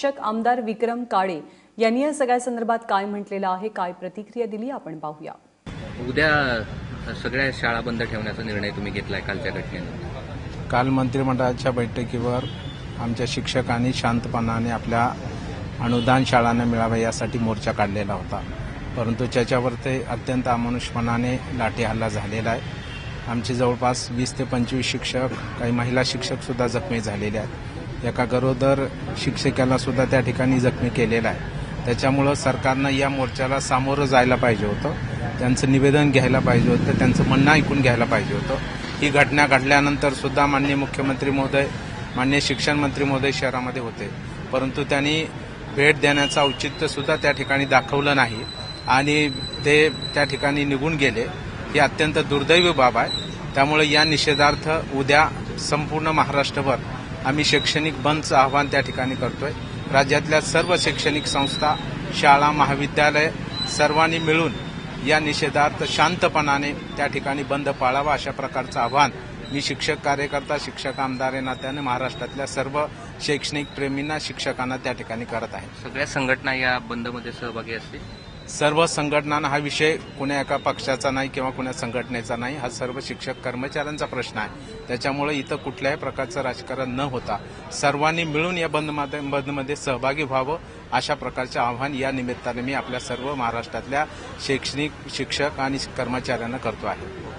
शिक्षक आमदार विक्रम काळे यांनी या सगळ्या संदर्भात काय म्हटलेलं आहे काय प्रतिक्रिया दिली आपण पाहूया. उद्या सगळ्या शाळा बंद ठेवण्याचा निर्णय तुम्ही घेतलाय कालच्या घटनेनंतर काल मंत्रिमंडळाच्या बैठकीवर आमच्या शिक्षकांनी शांतपणाने आपल्या अनुदान शाळांना मिळावं यासाठी मोर्चा काढलेला होता. परंतु त्याच्यावर ते अत्यंत अमानुषपणाने लाठी हल्ला झालेला आहे. आमचे जवळपास वीस ते पंचवीस शिक्षक काही महिला शिक्षक सुद्धा जखमी झालेले आहेत. एका गरोदर शिक्षकाला सुद्धा त्या ठिकाणी जखमी केलेला आहे. त्याच्यामुळं सरकारनं या मोर्चाला सामोरं जायला पाहिजे होतं. त्यांचं निवेदन घ्यायला पाहिजे होतं. त्यांचं म्हणणं ऐकून घ्यायला पाहिजे होतं. ही घटना घडल्यानंतर सुद्धा माननीय मुख्यमंत्री महोदय माननीय शिक्षण मंत्री महोदय शहरामध्ये होते. परंतु त्यांनी भेट देण्याचं औचित्य सुद्धा त्या ठिकाणी दाखवलं नाही आणि ते त्या ठिकाणी निघून गेले. ही अत्यंत दुर्दैवी बाब आहे. त्यामुळे या निषेधार्थ उद्या संपूर्ण महाराष्ट्रभर आम्ही शैक्षणिक बंदचं आवाहन त्या ठिकाणी करतोय. राज्यातल्या सर्व शैक्षणिक संस्था शाळा महाविद्यालय सर्वांनी मिळून या निषेधार्थ शांतपणाने त्या ठिकाणी बंद पाळावा अशा प्रकारचं आवाहन मी शिक्षक कार्यकर्ता शिक्षक आमदार या नात्याने महाराष्ट्रातल्या सर्व शैक्षणिक प्रेमींना शिक्षकांना त्या ठिकाणी करत आहे. सगळ्या संघटना या बंदमध्ये सहभागी असतील? सर्व संघटनांना हा विषय कुण्या एका पक्षाचा नाही किंवा कुण्या संघटनेचा नाही हा सर्व शिक्षक कर्मचाऱ्यांचा प्रश्न आहे. त्याच्यामुळे इथं कुठल्याही प्रकारचं राजकारण न होता सर्वांनी मिळून या बंदमध्ये बंदमध्ये सहभागी व्हावं अशा प्रकारचे आव्हान या निमित्ताने मी आपल्या सर्व महाराष्ट्रातल्या शैक्षणिक शिक्षक आणि कर्मचाऱ्यांना करतो आहे.